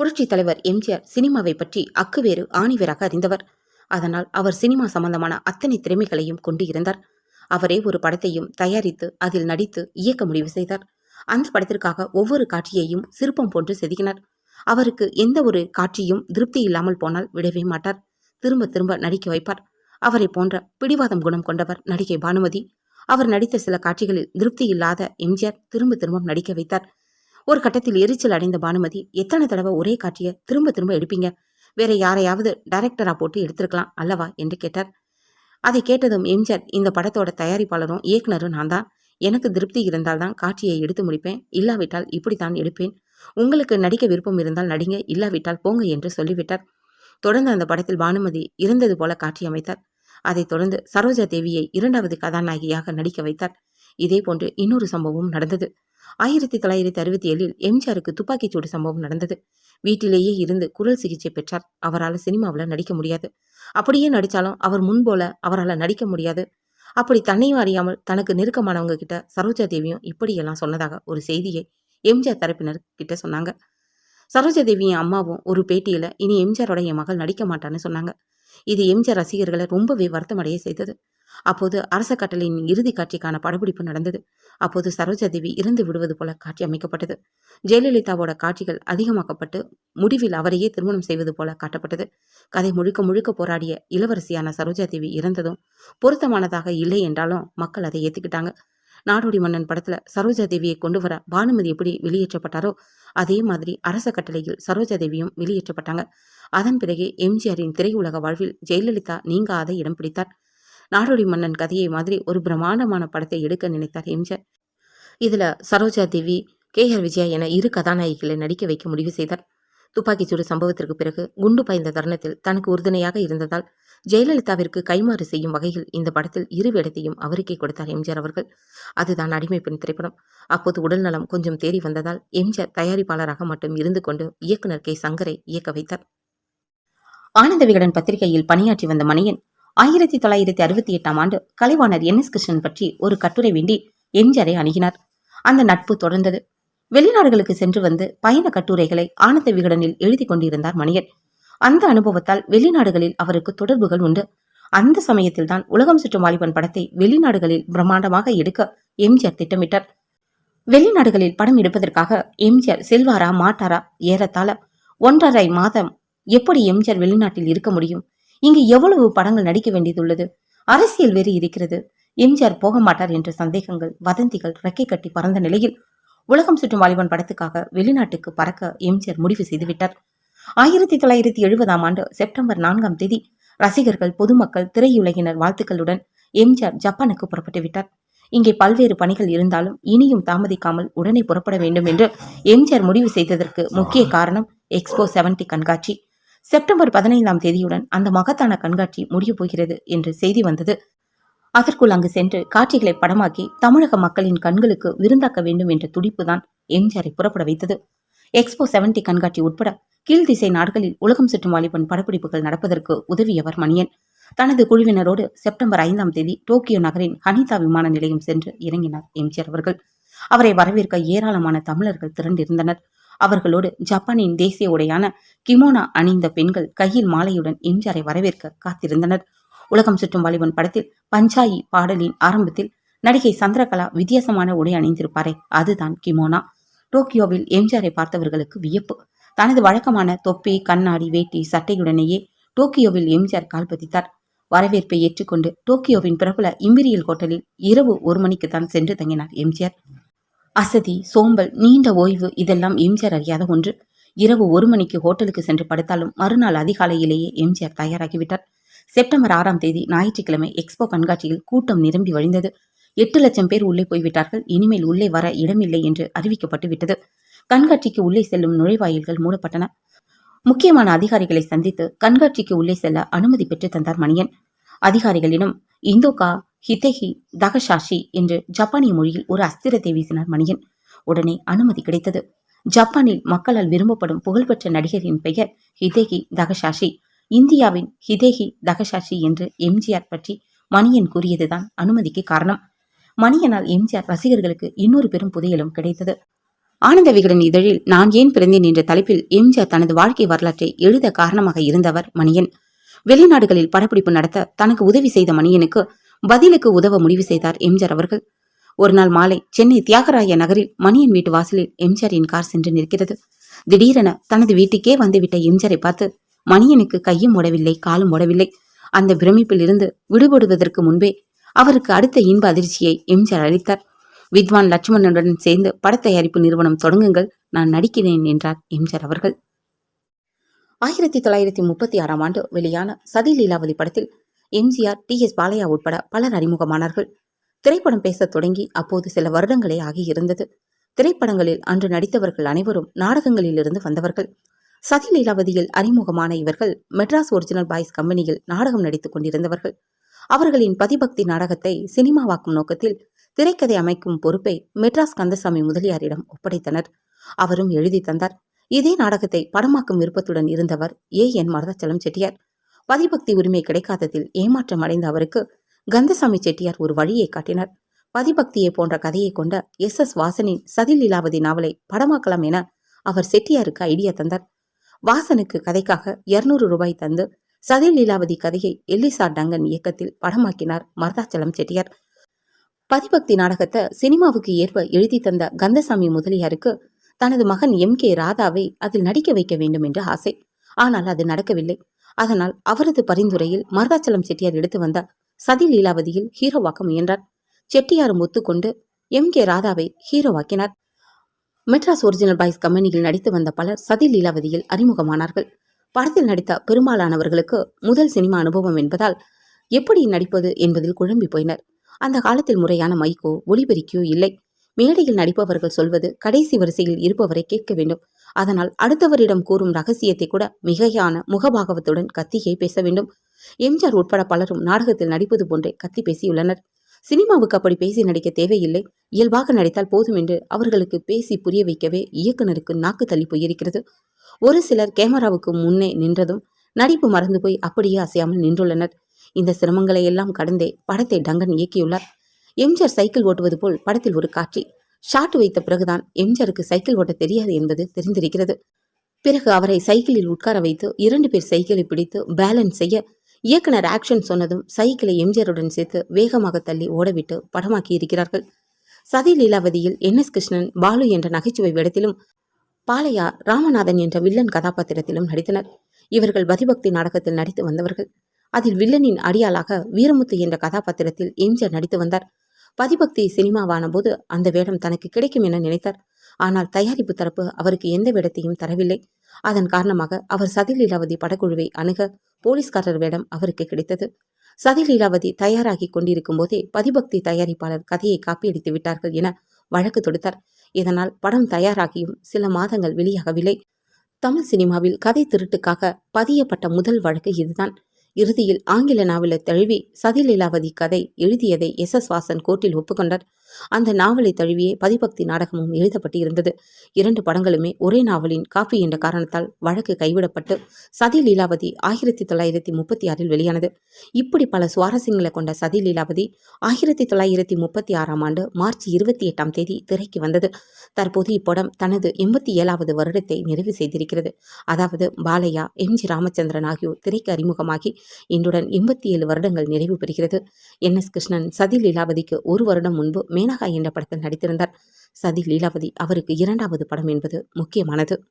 புரட்சித் தலைவர் எம்ஜிஆர் சினிமாவை பற்றி அக்குவேறு ஆணிவேராக அறிந்தவர். அதனால் அவர் சினிமா சம்பந்தமான அத்தனை திறமைகளையும் கொண்டு இருந்தார். அவரே ஒரு படத்தையும் தயாரித்து அதில் நடித்து இயக்க முடிவு செய்தார். அந்த படத்திற்காக ஒவ்வொரு காட்சியையும் சிற்பம் போன்று செதுக்கினார். அவருக்கு எந்த ஒரு காட்சியும் திருப்தி இல்லாமல் போனால் விடவே மாட்டார். திரும்ப திரும்ப நடிக்க வைப்பார். அவரை போன்ற பிடிவாதம் குணம் கொண்டவர் நடிகை பானுமதி. அவர் நடித்த சில காட்சிகளில் திருப்தி இல்லாத எம்ஜிஆர் திரும்ப திரும்ப நடிக்க வைத்தார். ஒரு கட்டத்தில் எரிச்சல் அடைந்த பானுமதி எத்தனை தடவை ஒரே காட்சியை திரும்ப திரும்ப எடுப்பீங்க? வேற யாரையாவது டைரக்டரா போட்டு எடுத்திருக்கலாம் அல்லவா? என்று கேட்டார். அதை கேட்டதும் எம்ஜிஆர் இந்த படத்தோட தயாரிப்பாளரும் இயக்குனரும் நான் தான். எனக்கு திருப்தி இருந்தால்தான் காட்சியை எடுத்து முடிப்பேன். இல்லாவிட்டால் இப்படித்தான் எடுப்பேன். உங்களுக்கு நடிக்க விருப்பம் இருந்தால் நடிங்க இல்லாவிட்டால் போங்க என்று சொல்லிவிட்டார். தொடர்ந்து அந்த படத்தில் பானுமதி இருந்தது போல காட்சி அமைத்தார். அதைத் தொடர்ந்து சரோஜா தேவியை இரண்டாவது கதாநாயகியாக நடிக்க வைத்தார். இதே போன்று இன்னொரு சம்பவம் நடந்தது. ஆயிரத்தி தொள்ளாயிரத்தி அறுபத்தி ஏழில் எம்ஜிஆருக்கு துப்பாக்கிச்சூடு சம்பவம் நடந்தது. வீட்டிலேயே இருந்து குரல் சிகிச்சை பெற்றார். அவரால் சினிமாவில் நடிக்க முடியாது. அப்படியே நடித்தாலும் அவர் முன்போல அவரால் நடிக்க முடியாது. அப்படி தன்னையும் அறியாமல் தனக்கு நெருக்கமானவங்க கிட்ட சரோஜா தேவியும் இப்படியெல்லாம் சொன்னதாக ஒரு செய்தியை எம்ஜிஆர் தரப்பினர் கிட்ட சொன்னாங்க. சரோஜா தேவியின் அம்மாவும் ஒரு பேட்டியில் இனி எம்ஜிஆரோட என் மகள் நடிக்க மாட்டான்னு சொன்னாங்க. இது எம்ஜிஆர் ரசிகர்களை ரொம்பவே வருத்தமடைய செய்தது. அப்போது அரச கட்டளையின் இறுதி காட்சிக்கான படப்பிடிப்பு நடந்தது. அப்போது சரோஜா தேவி இறந்து விடுவது போல காட்சி அமைக்கப்பட்டது. ஜெயலலிதாவோட காட்சிகள் அதிகமாக்கப்பட்டு முடிவில் அவரையே திருமணம் செய்வது போல காட்டப்பட்டது. கதை முழுக்க முழுக்க போராடிய இளவரசியான சரோஜா தேவி இறந்ததும் பொருத்தமானதாக இல்லை என்றாலும் மக்கள் அதை ஏத்துக்கிட்டாங்க. நாடோடி மன்னன் படத்துல சரோஜா தேவியை கொண்டு வர பானுமதி எப்படி வெளியேற்றப்பட்டாரோ அதே மாதிரி அரச கட்டளையில் சரோஜா தேவியும் வெளியேற்றப்பட்டாங்க. அதன் பிறகே எம்ஜிஆரின் திரையுலக வாழ்வில் ஜெயலலிதா நீங்காத இடம் பிடித்தார். நாடோடி மன்னன் கதையை மாதிரி ஒரு பிரம்மாண்டமான படத்தை எடுக்க நினைத்தார் எம்ஜிஆர். இதில் சரோஜா தேவி கே ஆர் விஜயா என இரு கதாநாயகிகளை நடிக்க வைக்க முடிவு செய்தார். துப்பாக்கிச்சூடு சம்பவத்திற்கு பிறகு குண்டு பாய்ந்த தருணத்தில் தனக்கு உறுதுணையாக இருந்ததால் ஜெயலலிதாவிற்கு கைமாறு செய்யும் வகையில் இந்த படத்தில் இரு வேடத்தையும் அவருக்கே கொடுத்தார் எம்ஜிஆர் அவர்கள். அதுதான் அடிமை பெண் திரைப்படம். அப்போது உடல்நலம் கொஞ்சம் தேறி வந்ததால் எம்ஜிஆர் தயாரிப்பாளராக மட்டும் இருந்து கொண்டு இயக்குனர் கே சங்கரை இயக்க வைத்தார். ஆனந்த விகடன் பத்திரிகையில் பணியாற்றி வந்த மணியன் ஆயிரத்தி தொள்ளாயிரத்தி அறுபத்தி எட்டாம் ஆண்டு கலைவாணர் என். எஸ். கிருஷ்ணன் பற்றி ஒரு கட்டுரை வேண்டி எம்ஜிஆரை அணுகினார். அந்த நட்பு தொடர்ந்தது. வெளிநாடுகளுக்கு சென்று வந்து பயண கட்டுரைகளை ஆனந்த விகடனில் எழுதி கொண்டிருந்தார் மணியன். அந்த அனுபவத்தால் வெளிநாடுகளில் அவருக்கு தொடர்புகள் உண்டு. அந்த சமயத்தில் தான் உலகம் சுற்றும் வாலிபன் படத்தை வெளிநாடுகளில் பிரம்மாண்டமாக எடுக்க எம்ஜிஆர் திட்டமிட்டார். வெளிநாடுகளில் படம் எடுப்பதற்காக எம்ஜிஆர் செல்வாரா மாட்டாரா ஏறத்தாழ ஒன்றரை மாதம் எப்படி எம்ஜிஆர் வெளிநாட்டில் இருக்க முடியும்? இங்கு எவ்வளவு படங்கள் நடிக்க வேண்டியதுள்ளது? அரசியல் வேறு இருக்கிறது. எம்ஜிஆர் போக மாட்டார் என்ற சந்தேகங்கள் வதந்திகள் ரெக்கை கட்டி பறந்த நிலையில் உலகம் சுற்றும் வாலிபன் படத்துக்காக வெளிநாட்டுக்கு பறக்க எம்ஜிஆர் முடிவு செய்துவிட்டார். ஆயிரத்தி தொள்ளாயிரத்தி எழுபதாம் ஆண்டு செப்டம்பர் நான்காம் தேதி ரசிகர்கள் பொதுமக்கள் திரையுலகினர் வாழ்த்துக்களுடன் எம்ஜிஆர் ஜப்பானுக்கு புறப்பட்டு விட்டார். இங்கே பல்வேறு பணிகள் இருந்தாலும் இனியும் தாமதிக்காமல் உடனே புறப்பட வேண்டும் என்று எம்ஜிஆர் முடிவு செய்ததற்கு முக்கிய காரணம் எக்ஸ்போ செவன்டி கண்காட்சி. செப்டம்பர் பதினைந்தாம் தேதியுடன் அந்த மகத்தான கண்காட்சி முடியப் போகிறது என்று செய்தி வந்தது. அதற்குள் அங்கு சென்று காட்சிகளை படமாக்கி தமிழக மக்களின் கண்களுக்கு விருந்தாக்க வேண்டும் என்ற துடிப்புதான் எம்ஜிஆரை புறப்பட வைத்தது. எக்ஸ்போ செவன்டி கண்காட்சி உட்பட கீழ்திசை நாடுகளில் உலகம் சுற்றும் வாலிபன் படப்பிடிப்புகள் நடப்பதற்கு உதவியவர் மணியன். தனது குழுவினரோடு செப்டம்பர் ஐந்தாம் தேதி டோக்கியோ நகரின் ஹனிதா விமான நிலையம் சென்று இறங்கினார் எம்ஜிஆர் அவர்கள். அவரை வரவேற்க ஏராளமான தமிழர்கள் திரண்டிருந்தனர். அவர்களோடு ஜப்பானின் தேசிய உடையான கிமோனா அணிந்த பெண்கள் கையில் மாலையுடன் எம்ஜிஆரை வரவேற்க காத்திருந்தனர். உலகம் சுற்றும் வாலிபன் படத்தில் பஞ்சாயி பாடலின் ஆரம்பத்தில் நடிகை சந்திரகலா வித்தியாசமான உடை அணிந்திருப்பாரே அதுதான் கிமோனா. டோக்கியோவில் எம்ஜிஆரை பார்த்தவர்களுக்கு வியப்பு. தனது வழக்கமான தொப்பி கண்ணாடி வேட்டி சட்டையுடனேயே டோக்கியோவில் எம்ஜிஆர் கால் பதித்தார். வரவேற்பை ஏற்றுக்கொண்டு டோக்கியோவின் பிரபல இம்பீரியல் ஹோட்டலில் இரவு ஒரு மணிக்கு தான் சென்று தங்கினார் எம்ஜிஆர். அசதி சோம்பல் நீண்ட ஓய்வு இதெல்லாம் எம்ஜிஆர் அறியாத ஒன்று. இரவு ஒரு மணிக்கு ஹோட்டலுக்கு சென்று படுத்தாலும் மறுநாள் அதிகாலையிலேயே எம்ஜிஆர் தயாராகிவிட்டார். செப்டம்பர் ஆறாம் தேதி ஞாயிற்றுக்கிழமை எக்ஸ்போ கண்காட்சியில் கூட்டம் நிரம்பி வழிந்தது. எட்டு லட்சம் பேர் உள்ளே போய்விட்டார்கள். இனிமேல் உள்ளே வர இடமில்லை என்று அறிவிக்கப்பட்டு விட்டது. கண்காட்சிக்கு உள்ளே செல்லும் நுழைவாயில்கள் மூடப்பட்டன. முக்கியமான அதிகாரிகளை சந்தித்து கண்காட்சிக்கு உள்ளே செல்ல அனுமதி பெற்று தந்தார் மணியன். அதிகாரிகளிடம் இந்தோகா ஹிதேஹி தகஷாஷி என்று ஜப்பானிய மொழியில் ஒரு அஸ்திரத்தை வீசினார் மணியன். உடனே அனுமதி கிடைத்தது. ஜப்பானில் மக்களால் விரும்பப்படும் புகழ்பெற்ற நடிகரின் பெயர் ஹிதேகி தகஷாஷி. இந்தியாவின் ஹிதேகி தகஷாஷி என்று எம்ஜிஆர் பற்றி மணியன் கூறியதுதான் அனுமதிக்கு காரணம். மணியனால் எம்ஜிஆர் ரசிகர்களுக்கு இன்னொரு பெரும் புதையலும் கிடைத்தது. ஆனந்த விகடன் இதழில் நான் ஏன் பிறந்தேன் என்ற தலைப்பில் எம்ஜிஆர் தனது வாழ்க்கை வரலாற்றை எழுத காரணமாக இருந்தவர் மணியன். வெளிநாடுகளில் படப்பிடிப்பு நடத்த தனக்கு உதவி செய்த மணியனுக்கு பதிலுக்கு உதவ முடிவு செய்தார் எம்ஜிஆர் அவர்கள். ஒரு நாள் மாலை சென்னை தியாகராய நகரில் மணியன் வீட்டு வாசலில் எம்ஜிஆரின் கார் சென்று நிற்கிறது. திடீரென தனது வீட்டுக்கே வந்துவிட்ட எம்ஜிஆரை பார்த்து மணியனுக்கு கையும் ஓடவில்லை காலும் ஓடவில்லை. அந்த பிரமிப்பில் இருந்து விடுபடுவதற்கு முன்பே அவருக்கு அடுத்த இன்ப அதிர்ச்சியை எம்ஜிஆர் அளித்தார். வித்வான் லட்சுமணனுடன் சேர்ந்து படத்தயாரிப்பு நிறுவனம் தொடங்குங்கள் நான் நடிக்கிறேன் என்றார் எம்ஜிஆர் அவர்கள். ஆயிரத்தி தொள்ளாயிரத்தி முப்பத்தி ஆறாம் ஆண்டு வெளியான சதி லீலாவதி படத்தில் எம்ஜிஆர் டி எஸ் பாலையா உட்பட பலர் அறிமுகமானார்கள். திரைப்படம் பேசத் தொடங்கி அப்போது சில வருடங்களே ஆகியிருந்தது திரைப்படங்களில் அன்று நடித்தவர்கள் அனைவரும் நாடகங்களிலிருந்து வந்தவர்கள். சதி லீலாவதியில் அறிமுகமான இவர்கள் மெட்ராஸ் ஒரிஜினல் பாய்ஸ் கம்பெனியில் நாடகம் நடித்துக் கொண்டிருந்தவர்கள். அவர்களின் பதிபக்தி நாடகத்தை சினிமாவாக்கும் நோக்கத்தில் திரைக்கதை அமைக்கும் பொறுப்பை மெட்ராஸ் கந்தசாமி முதலியாரிடம் ஒப்படைத்தனர். அவரும் எழுதி தந்தார். இதே நாடகத்தை படமாக்கும் விருப்பத்துடன் இருந்தவர் ஏ என் மரதச்சலம் செட்டியார். பதிபக்தி உரிமை கிடைக்காததில் ஏமாற்றம் அடைந்த அவருக்கு கந்தசாமி செட்டியார் ஒரு வழியை காட்டினார். பதிபக்தியை போன்ற கதையை கொண்ட எஸ். எஸ். வாசனின் சதில் லீலாவதி நாவலை படமாக்கலாம் என அவர் செட்டியாருக்கு ஐடியா தந்தார். வாசனுக்கு கதைக்காக இருநூறு ரூபாய் தந்து சதில் லீலாவதி கதையை எல்லிசா டங்கன் இயக்கத்தில் படமாக்கினார் மருதாச்சலம் செட்டியார். பதிபக்தி நாடகத்தை சினிமாவுக்கு ஏற்ப எழுதி தந்த கந்தசாமி முதலியாருக்கு தனது மகன் எம். கே. ராதாவை அதில் நடிக்க வைக்க வேண்டும் என்று ஆசை. ஆனால் அது நடக்கவில்லை. அதனால் அவரது பரிந்துரையில் மருதாச்சலம் செட்டியார் எடுத்து வந்த சதி லீலாவதியில் ஹீரோவாக்க முயன்றார். செட்டியாரும் ஒத்துக்கொண்டு எம் கே ராதாவை ஹீரோவாக்கினார் மெட்ராஸ் ஒரிஜினல் பாய்ஸ் கம்பெனியில் நடித்து வந்த பலர் சதி லீலாவதியில் அறிமுகமானார்கள். படத்தில் நடித்த பெரும்பாலானவர்களுக்கு முதல் சினிமா அனுபவம் என்பதால் எப்படி நடிப்பது என்பதில் குழம்பி போயினர். அந்த காலத்தில் முறையான மைக்கோ ஒளிபெருக்கியோ இல்லை. மேடையில் நடிப்பவர்கள் சொல்வது கடைசி வரிசையில் இருப்பவரை கேட்க வேண்டும். அதனால் அடுத்தவரிடம் கூறும் ரகசியத்தை கூட மிகையான முகபாகவத்துடன் கத்தியை பேச வேண்டும். எம்ஜிஆர் உட்பட பலரும் நாடகத்தில் நடிப்பது போன்றே கத்தி பேசியுள்ளனர். சினிமாவுக்கு அப்படி பேசி நடிக்க தேவையில்லை. இயல்பாக நடித்தால் போதும் என்று அவர்களுக்கு பேசி புரிய வைக்கவே இயக்குனருக்கு நாக்கு தள்ளி போயிருக்கிறது. ஒரு சிலர் கேமராவுக்கு முன்னே நின்றதும் நடிப்பு மறந்து போய் அப்படியே அசையாமல் நின்றுள்ளனர். இந்த சிரமங்களை எல்லாம் கடந்தே படத்தை டங்கன் இயக்கியுள்ளார். எம்ஜிஆர் சைக்கிள் ஓட்டுவது போல் படத்தில் ஒரு காட்சி. ஷாட் வைத்த பிறகுதான் எம்ஜிஆருக்கு சைக்கிள் ஓட்ட தெரியாது என்பது தெரிந்திருக்கிறது. பிறகு அவரை சைக்கிளில் உட்கார வைத்து இரண்டு பேர் சைக்கிளை பிடித்து பேலன்ஸ் செய்ய இயக்குனர் ஆக்ஷன் சொன்னதும் சைக்கிளை எம்ஜிஆருடன் சேர்த்து வேகமாக தள்ளி ஓடவிட்டு படமாக்கி இருக்கிறார்கள். சதி லீலாவதியில் என். எஸ். கிருஷ்ணன் பாலு என்ற நகைச்சுவை வேடத்திலும் பாலையா ராமநாதன் என்ற வில்லன் கதாபாத்திரத்திலும் நடித்தனர். இவர்கள் பதிபக்தி நாடகத்தில் நடித்து வந்தவர்கள். அதில் வில்லனின் அடியாளாக வீரமுத்து என்ற கதாபாத்திரத்தில் எம்ஜிஆர் நடித்து வந்தார். பதிபக்தி சினிமாவான போது அந்த வேடம் தனக்கு கிடைக்கும் என நினைத்தார். ஆனால் தயாரிப்பு தரப்பு அவருக்கு எந்த வேடத்தையும் தரவில்லை. அதன் காரணமாக அவர் சதி லீலாவதி படக்குழுவை அணுக போலீஸ்காரர் வேடம் அவருக்கு கிடைத்தது. சதி லீலாவதி தயாராகி கொண்டிருக்கும் போதே பதிபக்தி தயாரிப்பாளர் கதையை காப்பியடித்து விட்டார்கள் என வழக்கு தொடுத்தார். இதனால் படம் தயாராகியும் சில மாதங்கள் வெளியாகவில்லை. தமிழ் சினிமாவில் கதை திருட்டுக்காக பதியப்பட்ட முதல் வழக்கு இதுதான். இறுதியில் ஆங்கில நாவலை தழுவி சதிலீலாவதி கதை எழுதியதை எஸ் எஸ் வாசன் கோர்ட்டில் ஒப்புக்கொண்டார். அந்த நாவலை தழுவியே பதிபக்தி நாடகமும் எழுதப்பட்டு இருந்தது இரண்டு படங்களுமே ஒரே நாவலின் காப்பி என்ற காரணத்தால் வழக்கு கைவிடப்பட்டு சதி லீலாவதி ஆயிரத்தி தொள்ளாயிரத்தி முப்பத்தி ஆறில் வெளியானது. இப்படி பல சுவாரஸ்யங்களை கொண்ட சதி லீலாவதி ஆயிரத்தி தொள்ளாயிரத்தி முப்பத்தி ஆறாம் ஆண்டு மார்ச் இருபத்தி எட்டாம் தேதி திரைக்கு வந்தது. தற்போது இப்படம் தனது எண்பத்தி ஏழாவது வருடத்தை நிறைவு செய்திருக்கிறது. அதாவது பாலையா எம் ஜி ராமச்சந்திரன் ஆகியோர் திரைக்கு அறிமுகமாகி இன்றுடன் எண்பத்தி ஏழு வருடங்கள் நிறைவு பெறுகிறது. என் எஸ் கிருஷ்ணன் சதி லீலாவதிக்கு ஒரு வருடம் முன்பு மேனகா என்ற படத்தில் நடித்திருந்தார். சதி லீலாவதி அவருக்கு இரண்டாவது படம் என்பது முக்கியமானது.